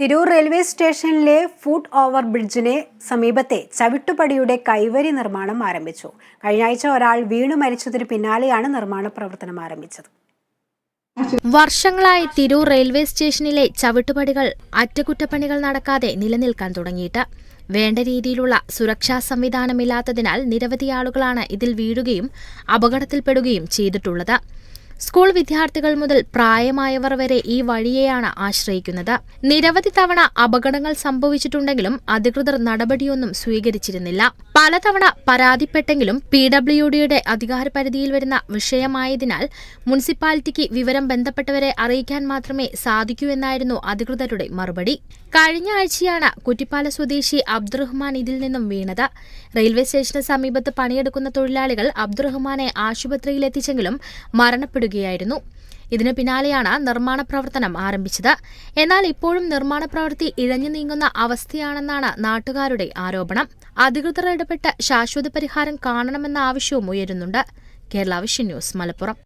Tirur railway സ്റ്റേഷനിലെ foot over ബ്രിഡ്ജിന് സമീപത്തെ ചവിട്ടുപടിയുടെ കൈവരി നിർമ്മാണം ആരംഭിച്ചു. കഴിഞ്ഞ ആഴ്ച ഒരാൾ വീണു മരിച്ചതിന് പിന്നാലെയാണ് നിർമ്മാണ പ്രവർത്തനം ആരംഭിച്ചത്. വർഷങ്ങളായി തിരൂർ റെയിൽവേ സ്റ്റേഷനിലെ ചവിട്ടുപടികൾ അറ്റകുറ്റപ്പണികൾ നടക്കാതെ നിലനിൽക്കാൻ തുടങ്ങിയിട്ട്. വേണ്ട രീതിയിലുള്ള സുരക്ഷാ സംവിധാനമില്ലാത്തതിനാൽ നിരവധി ആളുകളാണ് ഇതിൽ വീഴുകയും അപകടത്തിൽപ്പെടുകയും ചെയ്തിട്ടുള്ളത്. സ്കൂൾ വിദ്യാർത്ഥികൾ മുതൽ പ്രായമായവർ വരെ ഈ വഴിയെയാണ് ആശ്രയിക്കുന്നത്. നിരവധി തവണ അപകടങ്ങൾ സംഭവിച്ചിട്ടുണ്ടെങ്കിലും അധികൃതർ നടപടിയൊന്നും സ്വീകരിച്ചിരുന്നില്ല. പലതവണ പരാതിപ്പെട്ടെങ്കിലും പി ഡബ്ല്യു ഡിയുടെ അധികാരപരിധിയിൽ വരുന്ന വിഷയമായതിനാൽ മുനിസിപ്പാലിറ്റിക്ക് വിവരം ബന്ധപ്പെട്ടവരെ അറിയിക്കാൻ മാത്രമേ സാധിക്കൂ എന്നായിരുന്നു അധികൃതരുടെ മറുപടി. കഴിഞ്ഞ ആഴ്ചയാണ് കുറ്റിപ്പാല സ്വദേശി അബ്ദുറഹ്മാൻ ഇതിൽ നിന്നും വീണത്. റെയിൽവേ സ്റ്റേഷന് സമീപത്ത് പണിയെടുക്കുന്ന തൊഴിലാളികൾ അബ്ദുറഹ്മാനെ ആശുപത്രിയിലെത്തിച്ചെങ്കിലും മരണപ്പെടുകയായിരുന്നു ഇതിനു പിന്നാലെയാണ് നിർമ്മാണ പ്രവർത്തനം ആരംഭിച്ചത്. എന്നാൽ ഇപ്പോഴും നിർമ്മാണ പ്രവൃത്തി ഇഴഞ്ഞു നീങ്ങുന്ന അവസ്ഥയാണെന്നാണ് നാട്ടുകാരുടെ ആരോപണം. അധികൃതർ ഇടപെട്ട് ശാശ്വത പരിഹാരം കാണണമെന്ന ആവശ്യവും ഉയരുന്നുണ്ട്. Kerala vision news Malappuram.